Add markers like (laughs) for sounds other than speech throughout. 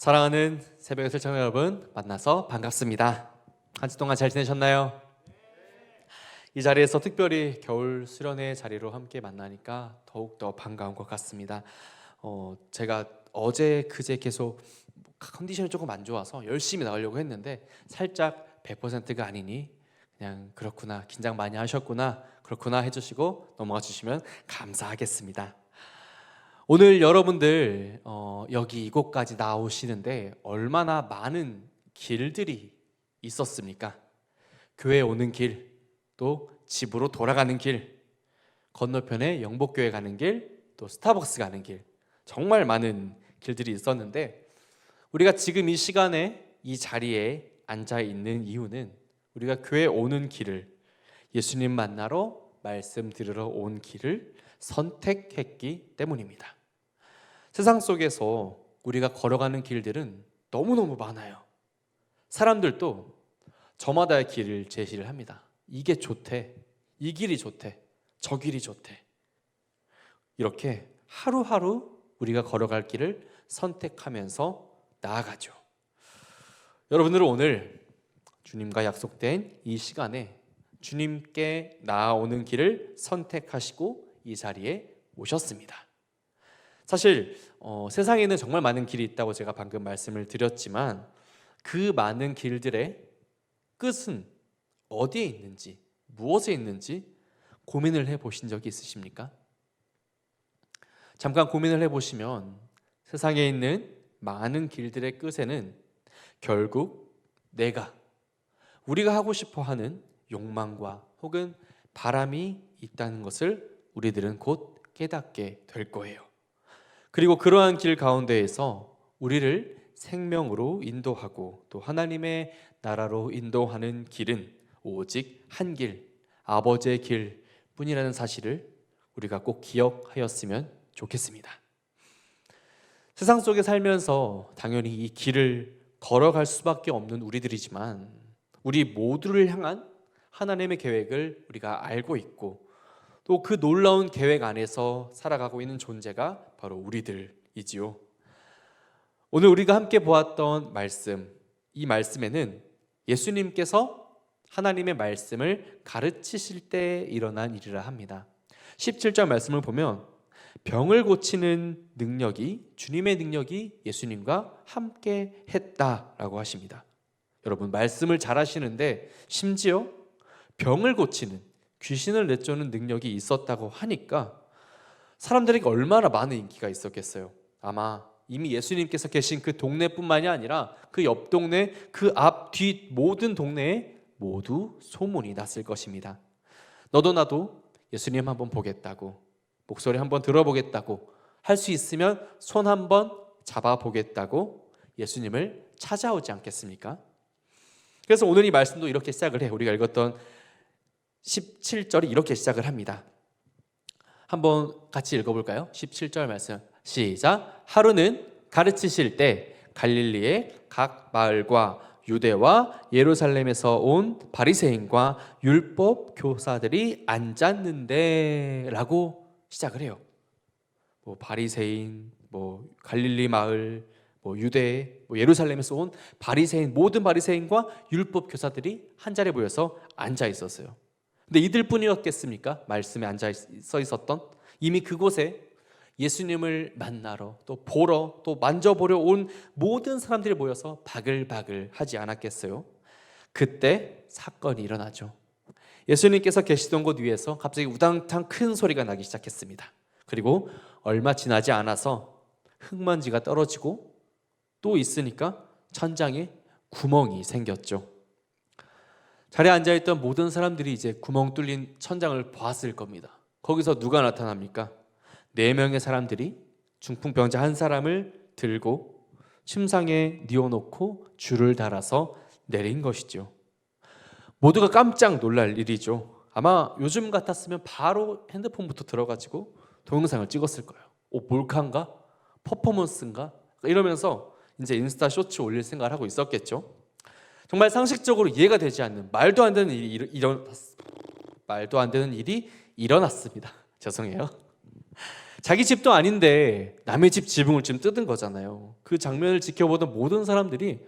사랑하는 새벽의 설정 여러분 만나서 반갑습니다. 한 주 동안 잘 지내셨나요? 이 자리에서 특별히 겨울 수련회 자리로 함께 만나니까 더욱 더 반가운 것 같습니다. 어, 제가 어제 그제 계속 컨디션이 조금 안 좋아서 열심히 나가려고 했는데 살짝 100%가 아니니 그냥 그렇구나 긴장 많이 하셨구나 그렇구나 해주시고 넘어가 주시면 감사하겠습니다. 오늘 여러분들 어, 여기 이곳까지 나오시는데 얼마나 많은 길들이 있었습니까? 교회 오는 길, 또 집으로 돌아가는 길, 건너편에 영복교회 가는 길, 또 스타벅스 가는 길, 정말 많은 길들이 있었는데 우리가 지금 이 시간에 이 자리에 앉아 있는 이유는 우리가 교회 오는 길을 예수님 만나러 말씀 들으러 온 길을 선택했기 때문입니다. 세상 속에서 우리가 걸어가는 길들은 너무너무 많아요. 사람들도 저마다의 길을 제시를 합니다. 이게 좋대. 이 길이 좋대. 저 길이 좋대. 이렇게 하루하루 우리가 걸어갈 길을 선택하면서 나아가죠. 여러분들은 오늘 주님과 약속된 이 시간에 주님께 나아오는 길을 선택하시고 이 자리에 오셨습니다. 사실 어, 세상에는 정말 많은 길이 있다고 제가 방금 말씀을 드렸지만 그 많은 길들의 끝은 어디에 있는지 무엇에 있는지 고민을 해 보신 적이 있으십니까? 잠깐 고민을 해 보시면 세상에 있는 많은 길들의 끝에는 결국 내가 우리가 하고 싶어 하는 욕망과 혹은 바람이 있다는 것을 우리들은 곧 깨닫게 될 거예요. 그리고 그러한 길 가운데에서 우리를 생명으로 인도하고 또 하나님의 나라로 인도하는 길은 오직 한 길, 아버지의 길 뿐이라는 사실을 우리가 꼭 기억하였으면 좋겠습니다. 세상 속에 살면서 당연히 이 길을 걸어갈 수밖에 없는 우리들이지만 우리 모두를 향한 하나님의 계획을 우리가 알고 있고 또 그 놀라운 계획 안에서 살아가고 있는 존재가 바로 우리들이지요. 오늘 우리가 함께 보았던 말씀, 이 말씀에는 예수님께서 하나님의 말씀을 가르치실 때 일어난 일이라 합니다. 17절 말씀을 보면 병을 고치는 능력이 주님의 능력이 예수님과 함께 했다라고 하십니다. 여러분 말씀을 잘 하시는데 심지어 병을 고치는 귀신을 내쫓는 능력이 있었다고 하니까 사람들에게 얼마나 많은 인기가 있었겠어요. 아마 이미 예수님께서 계신 그 동네뿐만이 아니라 그 옆 동네, 그 앞, 뒤 모든 동네에 모두 소문이 났을 것입니다. 너도 나도 예수님 한번 보겠다고, 목소리 한번 들어보겠다고, 할 수 있으면 손 한번 잡아보겠다고 예수님을 찾아오지 않겠습니까? 그래서 오늘 이 말씀도 이렇게 시작을 해. 우리가 읽었던 17절이 이렇게 시작을 합니다. 한번 같이 읽어볼까요? 17절 말씀 시작. 하루는 가르치실 때 갈릴리의 각 마을과 유대와 예루살렘에서 온 바리새인과 율법 교사들이 앉았는데라고 시작을 해요. 뭐 바리새인, 뭐 갈릴리 마을, 뭐 유대, 뭐 예루살렘에서 온 바리새인 모든 바리새인과 율법 교사들이 한 자리에 모여서 앉아 있었어요. 근데 이들뿐이었겠습니까? 말씀에 앉아 서 있었던 이미 그곳에 예수님을 만나러 또 보러 또 만져보려 온 모든 사람들이 모여서 바글바글 하지 않았겠어요? 그때 사건이 일어나죠. 예수님께서 계시던 곳 위에서 갑자기 우당탕 큰 소리가 나기 시작했습니다. 그리고 얼마 지나지 않아서 흙먼지가 떨어지고 또 있으니까 천장에 구멍이 생겼죠. 자리에 앉아 있던 모든 사람들이 이제 구멍 뚫린 천장을 보았을 겁니다. 거기서 누가 나타납니까? 네 명의 사람들이 중풍병자 한 사람을 들고 침상에 뉘어놓고 줄을 달아서 내린 것이죠. 모두가 깜짝 놀랄 일이죠. 아마 요즘 같았으면 바로 핸드폰부터 들어가지고 동영상을 찍었을 거예요. 오 몰카인가? 퍼포먼스인가? 이러면서 이제 인스타 쇼츠 올릴 생각을 하고 있었겠죠. 정말 상식적으로 이해가 되지 않는 말도 안 되는 일이 일어 말도 안 되는 일이 일어났습니다. (laughs) 죄송해요. 자기 집도 아닌데 남의 집 지붕을 지금 뜯은 거잖아요. 그 장면을 지켜보던 모든 사람들이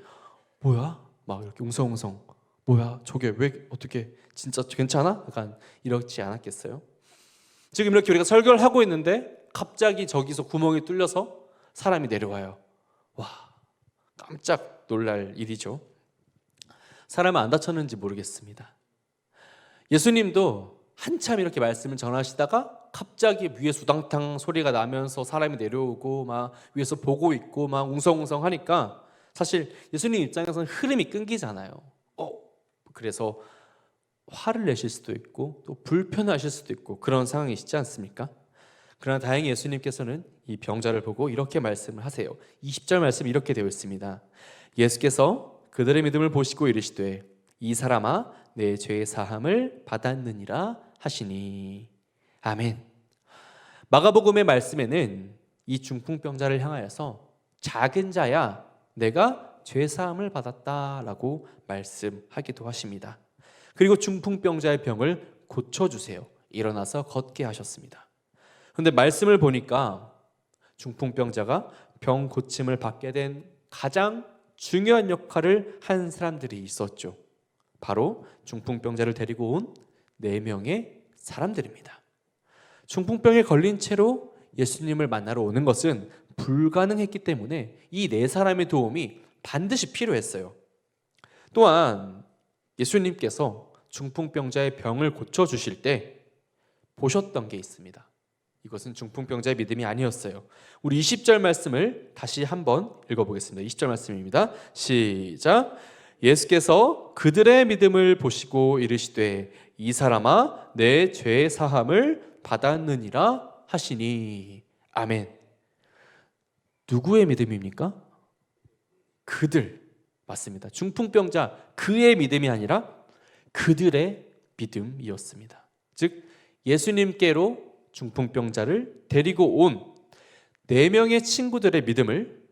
뭐야? 막 이렇게 웅성웅성 뭐야? 저게 왜 어떻게 진짜 괜찮아? 약간 이렇지 않았겠어요? 지금 이렇게 우리가 설교를 하고 있는데 갑자기 저기서 구멍이 뚫려서 사람이 내려와요. 와, 깜짝 놀랄 일이죠. 사람은 안 다쳤는지 모르겠습니다. 예수님도 한참 이렇게 말씀을 전하시다가 갑자기 위에 수당탕 소리가 나면서 사람이 내려오고 막 위에서 보고 있고 막 웅성웅성 하니까 사실 예수님 입장에서는 흐름이 끊기잖아요. 어, 그래서 화를 내실 수도 있고 또 불편하실 수도 있고 그런 상황이시지 않습니까? 그러나 다행히 예수님께서는 이 병자를 보고 이렇게 말씀을 하세요. 20절 말씀 이렇게 되어 있습니다. 예수께서 그들의 믿음을 보시고 이르시되 이 사람아 내 죄의 사함을 받았느니라 하시니 아멘. 마가복음의 말씀에는 이 중풍병자를 향하여서 작은 자야 내가 죄 사함을 받았다라고 말씀하기도 하십니다. 그리고 중풍병자의 병을 고쳐 주세요. 일어나서 걷게 하셨습니다. 근데 말씀을 보니까 중풍병자가 병 고침을 받게 된 가장 중요한 역할을 한 사람들이 있었죠. 바로 중풍병자를 데리고 온 네 명의 사람들입니다. 중풍병에 걸린 채로 예수님을 만나러 오는 것은 불가능했기 때문에 이 네 사람의 도움이 반드시 필요했어요. 또한 예수님께서 중풍병자의 병을 고쳐 주실 때 보셨던 게 있습니다. 이것은 중풍병자의 믿음이 아니었어요. 우리 20절 말씀을 다시 한번 읽어보겠습니다. 20절 말씀입니다. 시작. 예수께서 그들의 믿음을 보시고 이르시되 이 사람아 내 죄 사함을 받았느니라 하시니 아멘. 누구의 믿음입니까? 그들 맞습니다. 중풍병자 그의 믿음이 아니라 그들의 믿음이었습니다. 즉 예수님께로 중풍병자를 데리고 온 네 명의 친구들의 믿음을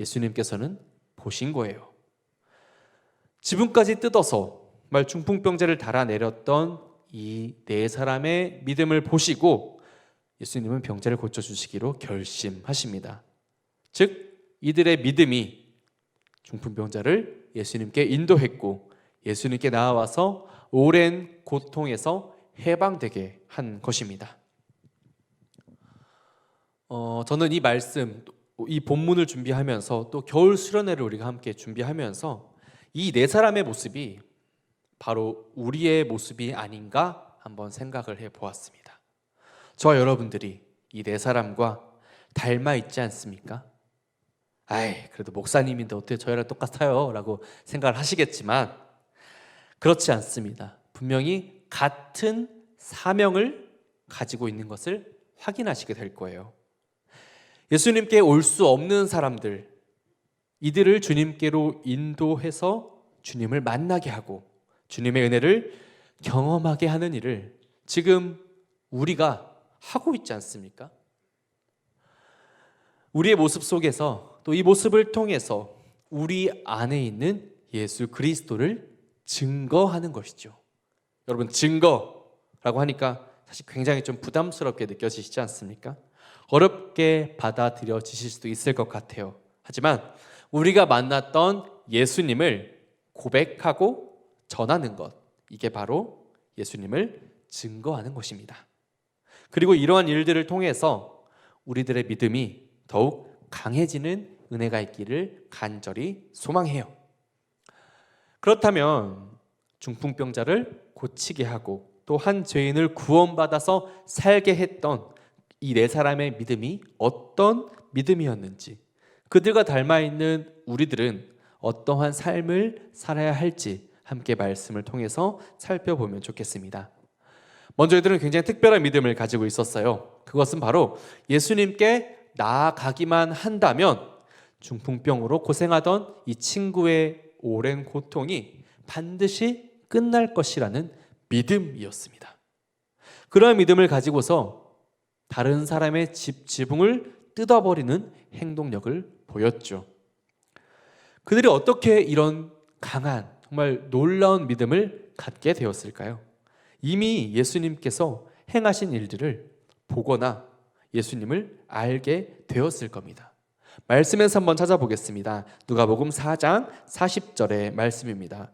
예수님께서는 보신 거예요. 지붕까지 뜯어서 말 중풍병자를 달아내렸던 이 네 사람의 믿음을 보시고 예수님은 병자를 고쳐 주시기로 결심하십니다. 즉 이들의 믿음이 중풍병자를 예수님께 인도했고 예수님께 나와서 오랜 고통에서 해방되게 한 것입니다. 어, 저는 이 말씀, 이 본문을 준비하면서 또 겨울 수련회를 우리가 함께 준비하면서 이 네 사람의 모습이 바로 우리의 모습이 아닌가 한번 생각을 해 보았습니다. 저와 여러분들이 이 네 사람과 닮아 있지 않습니까? 아이, 그래도 목사님인데 어떻게 저희랑 똑같아요? 라고 생각을 하시겠지만 그렇지 않습니다. 분명히 같은 사명을 가지고 있는 것을 확인하시게 될 거예요. 예수님께 올 수 없는 사람들, 이들을 주님께로 인도해서 주님을 만나게 하고 주님의 은혜를 경험하게 하는 일을 지금 우리가 하고 있지 않습니까? 우리의 모습 속에서 또 이 모습을 통해서 우리 안에 있는 예수 그리스도를 증거하는 것이죠. 여러분 증거라고 하니까 사실 굉장히 좀 부담스럽게 느껴지시지 않습니까? 어렵게 받아들여지실 수도 있을 것 같아요. 하지만 우리가 만났던 예수님을 고백하고 전하는 것 이게 바로 예수님을 증거하는 것입니다. 그리고 이러한 일들을 통해서 우리들의 믿음이 더욱 강해지는 은혜가 있기를 간절히 소망해요. 그렇다면 중풍병자를 고치게 하고 또 한 죄인을 구원받아서 살게 했던 이 네 사람의 믿음이 어떤 믿음이었는지 그들과 닮아 있는 우리들은 어떠한 삶을 살아야 할지 함께 말씀을 통해서 살펴보면 좋겠습니다. 먼저 이들은 굉장히 특별한 믿음을 가지고 있었어요. 그것은 바로 예수님께 나아가기만 한다면 중풍병으로 고생하던 이 친구의 오랜 고통이 반드시 끝날 것이라는 믿음이었습니다. 그러한 믿음을 가지고서 다른 사람의 집 지붕을 뜯어버리는 행동력을 보였죠. 그들이 어떻게 이런 강한 정말 놀라운 믿음을 갖게 되었을까요? 이미 예수님께서 행하신 일들을 보거나 예수님을 알게 되었을 겁니다. 말씀에서 한번 찾아보겠습니다. 누가복음 4장 40절의 말씀입니다.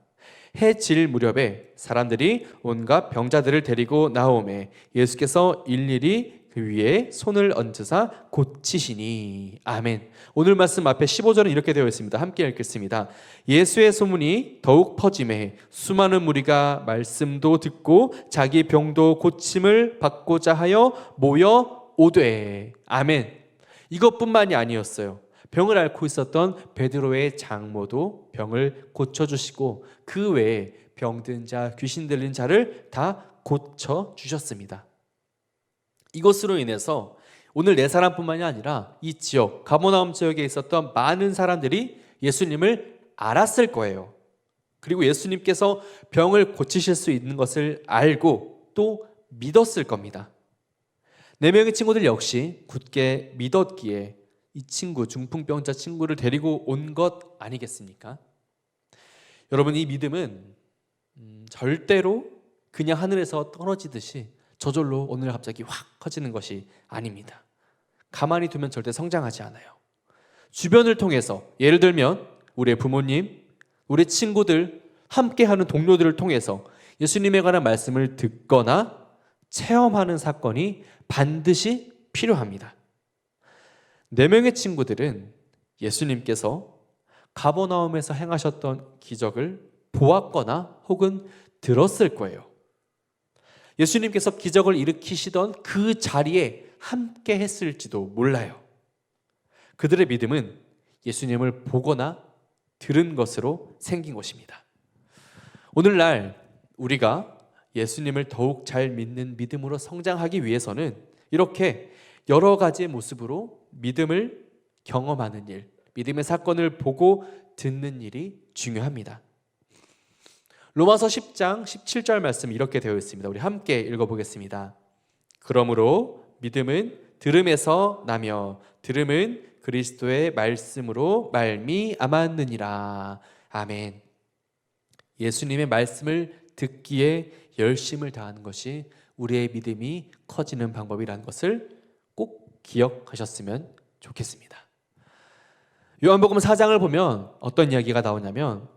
해질 무렵에 사람들이 온갖 병자들을 데리고 나오매 예수께서 일일이 그 위에 손을 얹으사 고치시니 아멘. 오늘 말씀 앞에 15절은 이렇게 되어 있습니다. 함께 읽겠습니다. 예수의 소문이 더욱 퍼짐에 수많은 무리가 말씀도 듣고 자기 병도 고침을 받고자 하여 모여 오되 아멘. 이것뿐만이 아니었어요. 병을 앓고 있었던 베드로의 장모도 병을 고쳐 주시고 그 외에 병든 자, 귀신 들린 자를 다 고쳐 주셨습니다. 이것으로 인해서 오늘 네 사람뿐만이 아니라 이 지역 가모나움 지역에 있었던 많은 사람들이 예수님을 알았을 거예요. 그리고 예수님께서 병을 고치실 수 있는 것을 알고 또 믿었을 겁니다. 네 명의 친구들 역시 굳게 믿었기에 이 친구 중풍병자 친구를 데리고 온 것 아니겠습니까? 여러분 이 믿음은 음, 절대로 그냥 하늘에서 떨어지듯이 저절로 오늘 갑자기 확 커지는 것이 아닙니다. 가만히 두면 절대 성장하지 않아요. 주변을 통해서 예를 들면 우리의 부모님, 우리 친구들, 함께하는 동료들을 통해서 예수님에 관한 말씀을 듣거나 체험하는 사건이 반드시 필요합니다. 네 명의 친구들은 예수님께서 가버나움에서 행하셨던 기적을 보았거나 혹은 들었을 거예요. 예수님께서 기적을 일으키시던 그 자리에 함께 했을지도 몰라요. 그들의 믿음은 예수님을 보거나 들은 것으로 생긴 것입니다. 오늘날 우리가 예수님을 더욱 잘 믿는 믿음으로 성장하기 위해서는 이렇게 여러 가지의 모습으로 믿음을 경험하는 일, 믿음의 사건을 보고 듣는 일이 중요합니다. 로마서 10장 17절 말씀 이렇게 되어 있습니다. 우리 함께 읽어보겠습니다. 그러므로 믿음은 들음에서 나며 들음은 그리스도의 말씀으로 말미암았느니라. 아멘. 예수님의 말씀을 듣기에 열심을 다하는 것이 우리의 믿음이 커지는 방법이라는 것을 꼭 기억하셨으면 좋겠습니다. 요한복음 4장을 보면 어떤 이야기가 나오냐면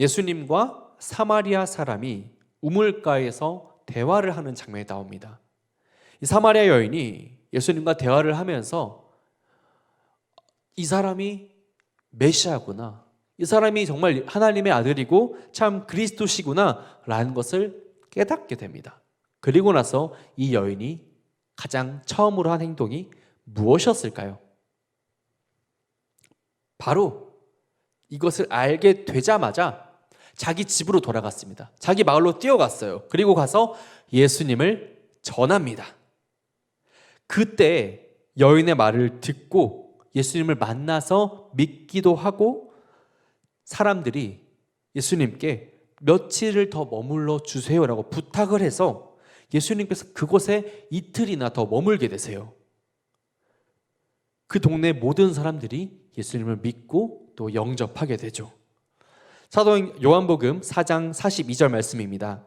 예수님과 사마리아 사람이 우물가에서 대화를 하는 장면이 나옵니다. 이 사마리아 여인이 예수님과 대화를 하면서 이 사람이 메시아구나. 이 사람이 정말 하나님의 아들이고 참 그리스도시구나 라는 것을 깨닫게 됩니다. 그리고 나서 이 여인이 가장 처음으로 한 행동이 무엇이었을까요? 바로 이것을 알게 되자마자 자기 집으로 돌아갔습니다. 자기 마을로 뛰어갔어요. 그리고 가서 예수님을 전합니다. 그때 여인의 말을 듣고 예수님을 만나서 믿기도 하고 사람들이 예수님께 며칠을 더 머물러 주세요라고 부탁을 해서 예수님께서 그곳에 이틀이나 더 머물게 되세요. 그 동네 모든 사람들이 예수님을 믿고 또 영접하게 되죠. 사도 요한복음 4장 42절 말씀입니다.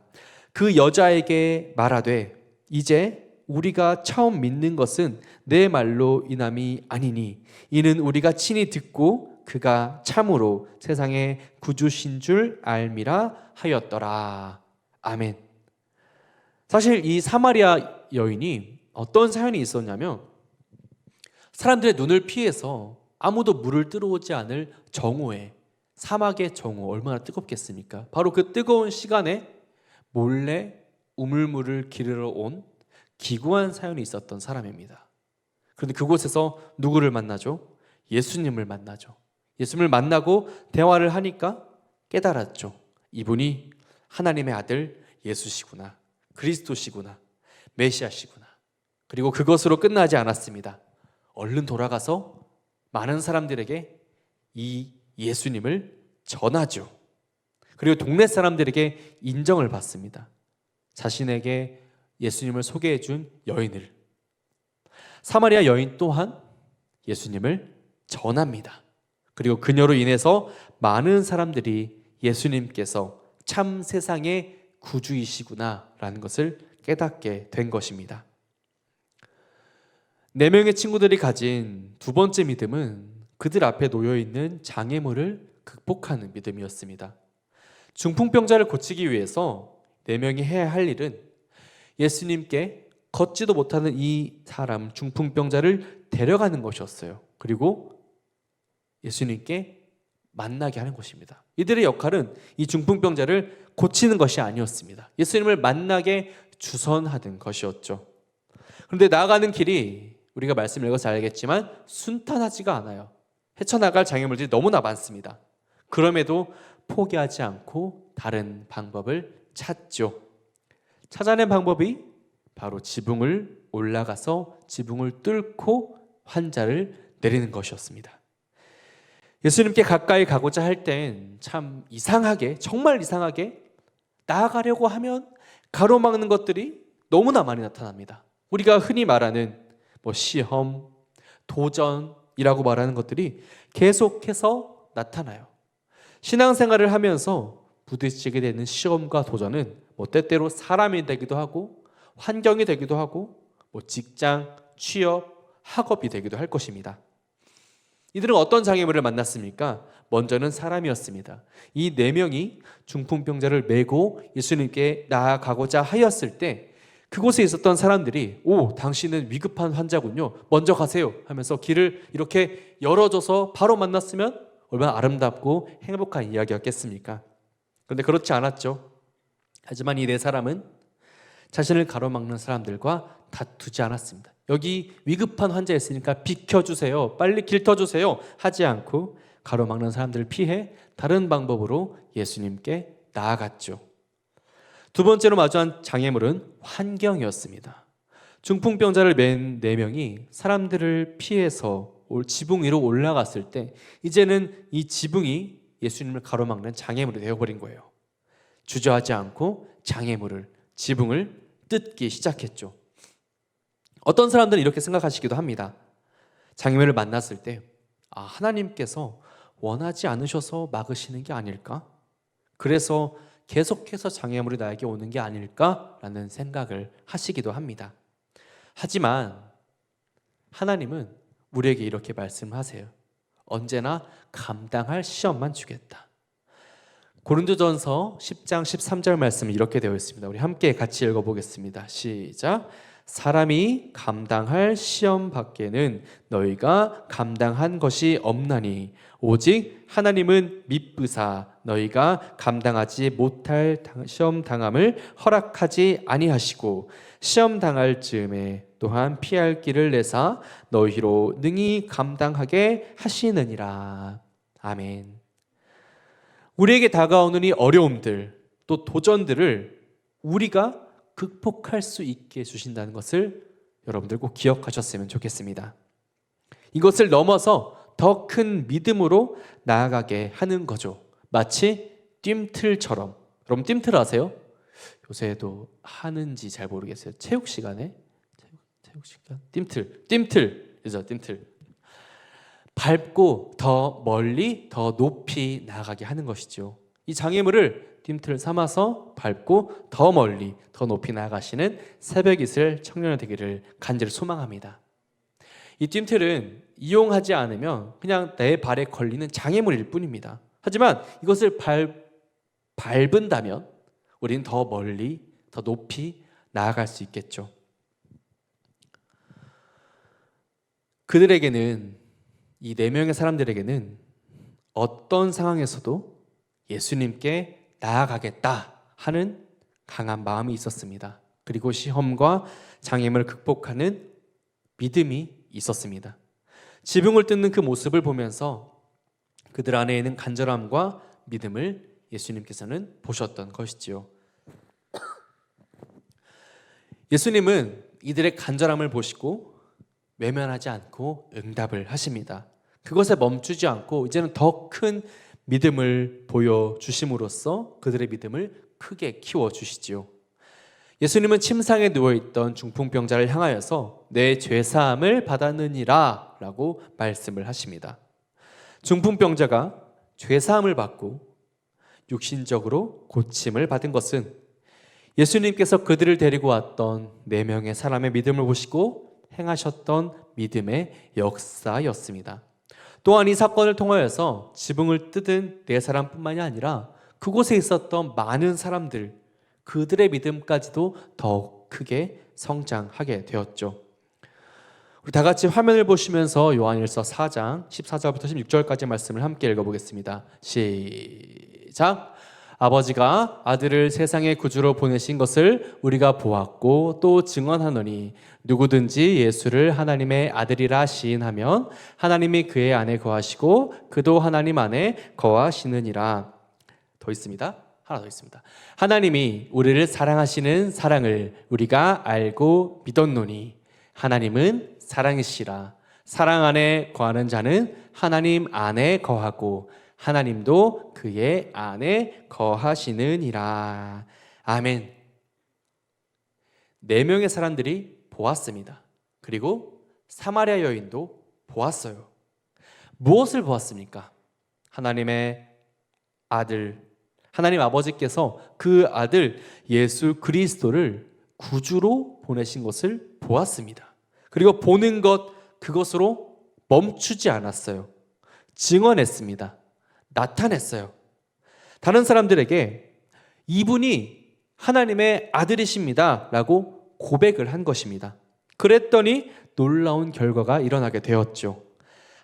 그 여자에게 말하되 이제 우리가 처음 믿는 것은 내 말로 인함이 아니니 이는 우리가 친히 듣고 그가 참으로 세상의 구주신 줄 알미라 하였더라. 아멘. 사실 이 사마리아 여인이 어떤 사연이 있었냐면 사람들의 눈을 피해서 아무도 물을 들어오지 않을 정오에 사막의 정오 얼마나 뜨겁겠습니까? 바로 그 뜨거운 시간에 몰래 우물물을 기르러 온 기구한 사연이 있었던 사람입니다. 그런데 그곳에서 누구를 만나죠? 예수님을 만나죠. 예수님을 만나고 대화를 하니까 깨달았죠. 이분이 하나님의 아들 예수시구나. 그리스도시구나. 메시아시구나. 그리고 그것으로 끝나지 않았습니다. 얼른 돌아가서 많은 사람들에게 이 예수님을 전하죠. 그리고 동네 사람들에게 인정을 받습니다. 자신에게 예수님을 소개해 준 여인을. 사마리아 여인 또한 예수님을 전합니다. 그리고 그녀로 인해서 많은 사람들이 예수님께서 참 세상의 구주이시구나라는 것을 깨닫게 된 것입니다. 네 명의 친구들이 가진 두 번째 믿음은 그들 앞에 놓여 있는 장애물을 극복하는 믿음이었습니다. 중풍병자를 고치기 위해서 네 명이 해야 할 일은 예수님께 걷지도 못하는 이 사람 중풍병자를 데려가는 것이었어요. 그리고 예수님께 만나게 하는 것입니다. 이들의 역할은 이 중풍병자를 고치는 것이 아니었습니다. 예수님을 만나게 주선하는 것이었죠. 그런데 나아가는 길이 우리가 말씀을 읽어서 알겠지만 순탄하지가 않아요. 헤쳐나갈 장애물들이 너무나 많습니다. 그럼에도 포기하지 않고 다른 방법을 찾죠. 찾아낸 방법이 바로 지붕을 올라가서 지붕을 뚫고 환자를 내리는 것이었습니다. 예수님께 가까이 가고자 할 땐 참 이상하게, 정말 이상하게 나아가려고 하면 가로막는 것들이 너무나 많이 나타납니다. 우리가 흔히 말하는 뭐 시험, 도전 이라고 말하는 것들이 계속해서 나타나요. 신앙생활을 하면서 부딪히게 되는 시험과 도전은 뭐 때때로 사람이 되기도 하고 환경이 되기도 하고 뭐 직장, 취업, 학업이 되기도 할 것입니다. 이들은 어떤 장애물을 만났습니까? 먼저는 사람이었습니다. 이 네 명이 중풍병자를 메고 예수님께 나아가고자 하였을 때 그곳에 있었던 사람들이 오 당신은 위급한 환자군요. 먼저 가세요 하면서 길을 이렇게 열어줘서 바로 만났으면 얼마나 아름답고 행복한 이야기였겠습니까? 그런데 그렇지 않았죠. 하지만 이 네 사람은 자신을 가로막는 사람들과 다투지 않았습니다. 여기 위급한 환자 있으니까 비켜주세요. 빨리 길 터주세요. 하지 않고 가로막는 사람들을 피해 다른 방법으로 예수님께 나아갔죠. 두 번째로 마주한 장애물은 환경이었습니다. 중풍병자를 맨 네 명이 사람들을 피해서 지붕 위로 올라갔을 때 이제는 이 지붕이 예수님을 가로막는 장애물이 되어버린 거예요. 주저하지 않고 장애물을 지붕을 뜯기 시작했죠. 어떤 사람들은 이렇게 생각하시기도 합니다. 장애물을 만났을 때 아, 하나님께서 원하지 않으셔서 막으시는 게 아닐까? 그래서 계속해서 장애물이 나에게 오는 게 아닐까라는 생각을 하시기도 합니다. 하지만 하나님은 우리에게 이렇게 말씀하세요. 언제나 감당할 시험만 주겠다. 고린도전서 10장 13절 말씀은 이렇게 되어 있습니다. 우리 함께 같이 읽어 보겠습니다. 시작. 사람이 감당할 시험 밖에는 너희가 감당한 것이 없나니 오직 하나님은 미쁘사 너희가 감당하지 못할 시험 당함을 허락하지 아니하시고 시험 당할 즈음에 또한 피할 길을 내사 너희로 능히 감당하게 하시느니라. 아멘. 우리에게 다가오는 이 어려움들 또 도전들을 우리가 극복할 수 있게 해주신다는 것을 여러분들 꼭 기억하셨으면 좋겠습니다. 이것을 넘어서 더 큰 믿음으로 나아가게 하는 거죠. 마치 뜀틀처럼. 여러분 뜀틀 아세요? 요새도 하는지 잘 모르겠어요. 체육 시간에 체육 시간 뜀틀 뜀틀 그죠 뜀틀 밟고 더 멀리 더 높이 나아가게 하는 것이죠. 이 장애물을 뜀틀 삼아서 밟고 더 멀리 더 높이 나아가시는 새벽 이슬 청년이 되기를 간절히 소망합니다. 이 뜀틀은 이용하지 않으면 그냥 내 발에 걸리는 장애물일 뿐입니다. 하지만 이것을 밟, 밟은다면 우리는 더 멀리 더 높이 나아갈 수 있겠죠. 그들에게는 이 네 명의 사람들에게는 어떤 상황에서도 예수님께 나아가겠다 하는 강한 마음이 있었습니다. 그리고 시험과 장애물을 극복하는 믿음이 있었습니다. 지붕을 뜯는 그 모습을 보면서 그들 안에 있는 간절함과 믿음을 예수님께서는 보셨던 것이지요. 예수님은 이들의 간절함을 보시고 외면하지 않고 응답을 하십니다. 그것에 멈추지 않고 이제는 더 큰 믿음을 보여 주심으로써 그들의 믿음을 크게 키워 주시지요. 예수님은 침상에 누워 있던 중풍병자를 향하여서 내 죄 사함을 받았느니라라고 말씀을 하십니다. 중풍병자가 죄 사함을 받고 육신적으로 고침을 받은 것은 예수님께서 그들을 데리고 왔던 네 명의 사람의 믿음을 보시고 행하셨던 믿음의 역사였습니다. 또한 이 사건을 통하여서 지붕을 뜯은 네 사람뿐만이 아니라 그곳에 있었던 많은 사람들 그들의 믿음까지도 더 크게 성장하게 되었죠. 우리 다 같이 화면을 보시면서 요한일서 4장 14절부터 16절까지 말씀을 함께 읽어보겠습니다. 시작. 아버지가 아들을 세상의 구주로 보내신 것을 우리가 보았고 또 증언하노니 누구든지 예수를 하나님의 아들이라 시인하면 하나님이 그의 안에 거하시고 그도 하나님 안에 거하시느니라. 더 있습니다. 하나 더 있습니다. 하나님이 우리를 사랑하시는 사랑을 우리가 알고 믿었노니 하나님은 사랑이시라. 사랑 안에 거하는 자는 하나님 안에 거하고 하나님도 그의 안에 거하시느니라. 아멘. 네 명의 사람들이 보았습니다. 그리고 사마리아 여인도 보았어요. 무엇을 보았습니까? 하나님의 아들, 하나님 아버지께서 그 아들 예수 그리스도를 구주로 보내신 것을 보았습니다. 그리고 보는 것, 그것으로 멈추지 않았어요. 증언했습니다. 나타냈어요. 다른 사람들에게 이분이 하나님의 아들이십니다. 라고 고백을 한 것입니다. 그랬더니 놀라운 결과가 일어나게 되었죠.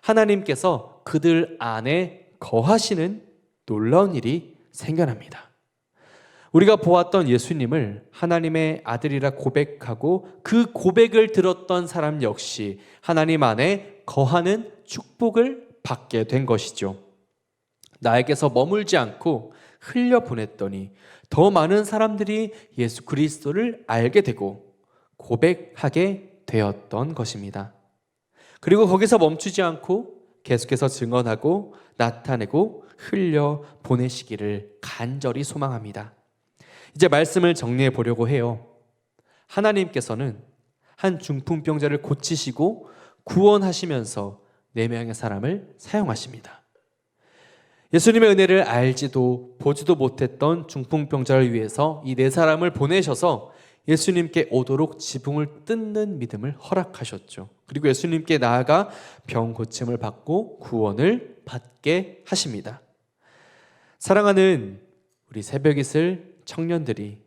하나님께서 그들 안에 거하시는 놀라운 일이 생겨납니다. 우리가 보았던 예수님을 하나님의 아들이라 고백하고 그 고백을 들었던 사람 역시 하나님 안에 거하는 축복을 받게 된 것이죠. 나에게서 머물지 않고 흘려 보냈더니 더 많은 사람들이 예수 그리스도를 알게 되고 고백하게 되었던 것입니다. 그리고 거기서 멈추지 않고 계속해서 증언하고 나타내고 흘려 보내시기를 간절히 소망합니다. 이제 말씀을 정리해 보려고 해요. 하나님께서는 한 중풍병자를 고치시고 구원하시면서 네 명의 사람을 사용하십니다. 예수님의 은혜를 알지도 보지도 못했던 중풍병자를 위해서 이 네 사람을 보내셔서 예수님께 오도록 지붕을 뜯는 믿음을 허락하셨죠. 그리고 예수님께 나아가 병 고침을 받고 구원을 받게 하십니다. 사랑하는 우리 새벽 이슬 청년들이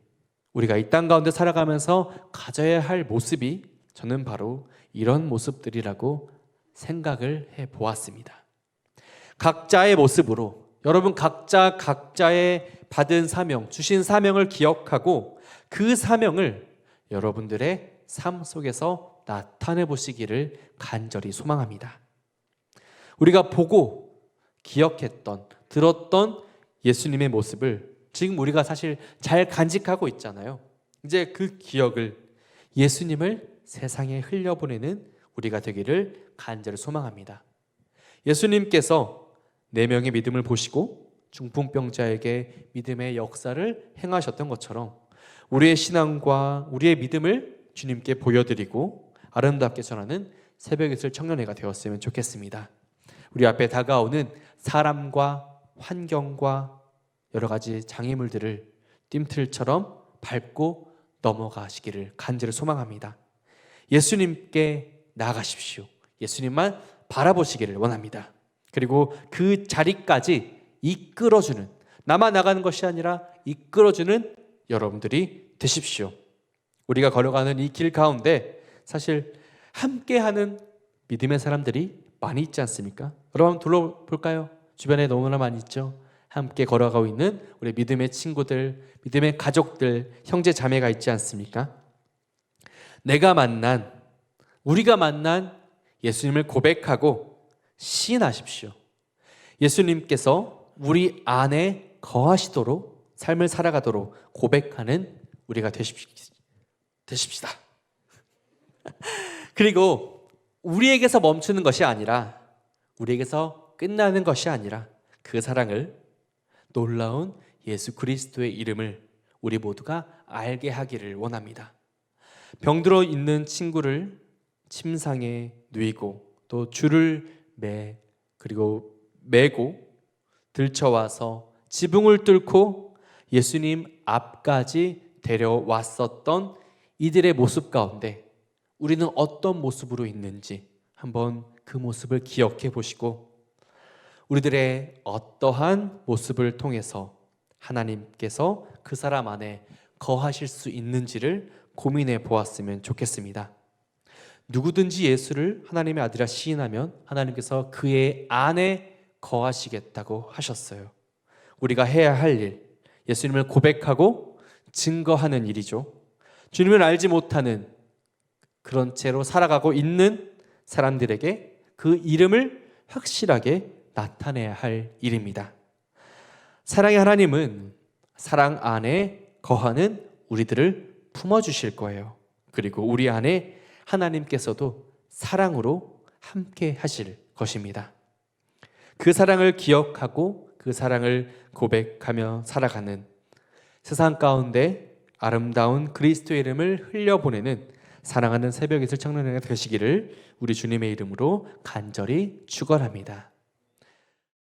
우리가 이 땅 가운데 살아가면서 가져야 할 모습이 저는 바로 이런 모습들이라고 생각을 해 보았습니다. 각자의 모습으로 여러분 각자 각자의 받은 사명, 주신 사명을 기억하고 그 사명을 여러분들의 삶 속에서 나타내 보시기를 간절히 소망합니다. 우리가 보고 기억했던 들었던 예수님의 모습을 지금 우리가 사실 잘 간직하고 있잖아요. 이제 그 기억을 예수님을 세상에 흘려보내는 우리가 되기를 간절히 소망합니다. 예수님께서 네 명의 믿음을 보시고 중풍병자에게 믿음의 역사를 행하셨던 것처럼 우리의 신앙과 우리의 믿음을 주님께 보여드리고 아름답게 전하는 새벽 이슬 청년회가 되었으면 좋겠습니다. 우리 앞에 다가오는 사람과 환경과 여러 가지 장애물들을 뜀틀처럼 밟고 넘어가시기를 간절히 소망합니다. 예수님께 나아가십시오. 예수님만 바라보시기를 원합니다. 그리고 그 자리까지 이끌어주는 나만 나가는 것이 아니라 이끌어주는 여러분들이 되십시오. 우리가 걸어가는 이 길 가운데 사실 함께하는 믿음의 사람들이 많이 있지 않습니까? 여러분 둘러볼까요? 주변에 너무나 많이 있죠. 함께 걸어가고 있는 우리 믿음의 친구들, 믿음의 가족들, 형제 자매가 있지 않습니까? 내가 만난 우리가 만난 예수님을 고백하고 시인하십시오. 예수님께서 우리 안에 거하시도록 삶을 살아가도록 고백하는 우리가 되십시다. (laughs) 그리고 우리에게서 멈추는 것이 아니라 우리에게서 끝나는 것이 아니라 그 사랑을 놀라운 예수 그리스도의 이름을 우리 모두가 알게 하기를 원합니다. 병들어 있는 친구를 침상에 누이고 또 줄을 매 그리고 매고 들쳐와서 지붕을 뚫고 예수님 앞까지 데려왔었던 이들의 모습 가운데 우리는 어떤 모습으로 있는지 한번 그 모습을 기억해 보시고 우리들의 어떠한 모습을 통해서 하나님께서 그 사람 안에 거하실 수 있는지를 고민해 보았으면 좋겠습니다. 누구든지 예수를 하나님의 아들이라 시인하면 하나님께서 그의 안에 거하시겠다고 하셨어요. 우리가 해야 할 일, 예수님을 고백하고 증거하는 일이죠. 주님을 알지 못하는 그런 채로 살아가고 있는 사람들에게 그 이름을 확실하게 나타내야 할 일입니다. 사랑의 하나님은 사랑 안에 거하는 우리들을 품어주실 거예요. 그리고 우리 안에 하나님께서도 사랑으로 함께 하실 것입니다. 그 사랑을 기억하고 그 사랑을 고백하며 살아가는 세상 가운데 아름다운 그리스도의 이름을 흘려보내는 사랑하는 새벽 이슬 청년회가 되시기를 우리 주님의 이름으로 간절히 축원합니다.